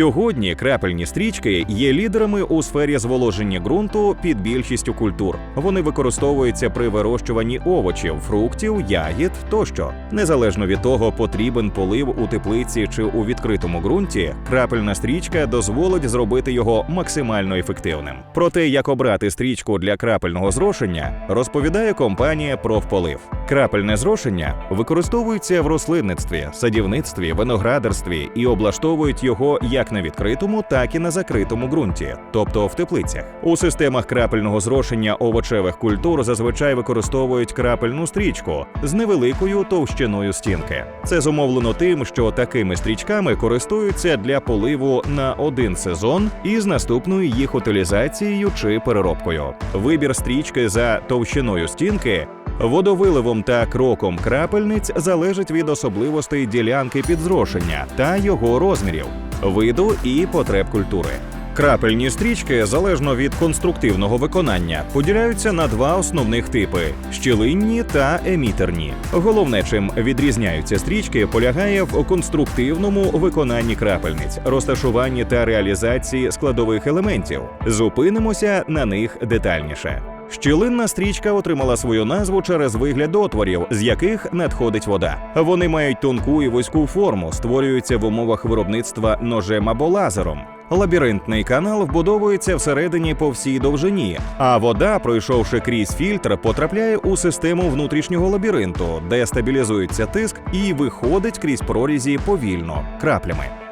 Сьогодні крапельні стрічки є лідерами у сфері зволоження ґрунту під більшістю культур. Вони використовуються при вирощуванні овочів, фруктів, ягід тощо. Незалежно від того, потрібен полив у теплиці чи у відкритому ґрунті, крапельна стрічка дозволить зробити його максимально ефективним. Про те, як обрати стрічку для крапельного зрошення, розповідає компанія «Профполив». Крапельне зрошення використовується в рослинництві, садівництві, виноградарстві і облаштовують його як на відкритому, так і на закритому ґрунті, тобто в теплицях. У системах крапельного зрошення овочевих культур зазвичай використовують крапельну стрічку з невеликою товщиною стінки. Це зумовлено тим, що такими стрічками користуються для поливу на один сезон із наступною їх утилізацією чи переробкою. Вибір стрічки за товщиною стінки Водовиливом та кроком крапельниць залежить від особливостей ділянки підзрошення та його розмірів, виду і потреб культури. Крапельні стрічки, залежно від конструктивного виконання, поділяються на два основних типи: щілинні та емітерні. Головне, чим відрізняються стрічки, полягає в конструктивному виконанні крапельниць, розташуванні та реалізації складових елементів. Зупинимося на них детальніше. Щілинна стрічка отримала свою назву через вигляд отворів, з яких надходить вода. Вони мають тонку і вузьку форму, створюються в умовах виробництва ножем або лазером. Лабіринтний канал вбудовується всередині по всій довжині, а вода, пройшовши крізь фільтр, потрапляє у систему внутрішнього лабіринту, де стабілізується тиск і виходить крізь прорізі повільно краплями.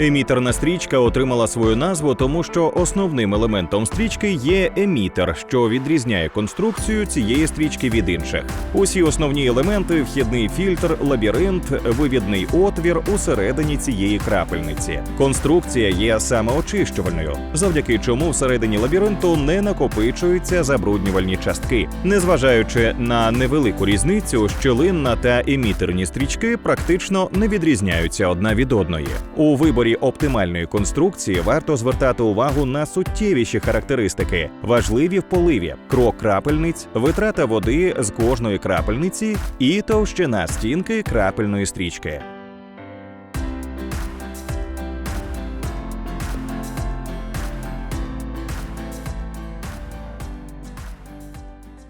Емітерна стрічка отримала свою назву, тому що основним елементом стрічки є емітер, що відрізняє конструкцію цієї стрічки від інших. Усі основні елементи вхідний фільтр, лабіринт, вивідний отвір усередині цієї крапельниці. Конструкція є самоочищувальною, завдяки чому всередині лабіринту не накопичуються забруднювальні частки. Незважаючи на невелику різницю, щелинна та емітерні стрічки практично не відрізняються одна від одної. У виборі оптимальної конструкції варто звертати увагу на суттєвіші характеристики, важливі в поливі, крок крапельниць, витрата води з кожної крапельниці і товщина стінки крапельної стрічки.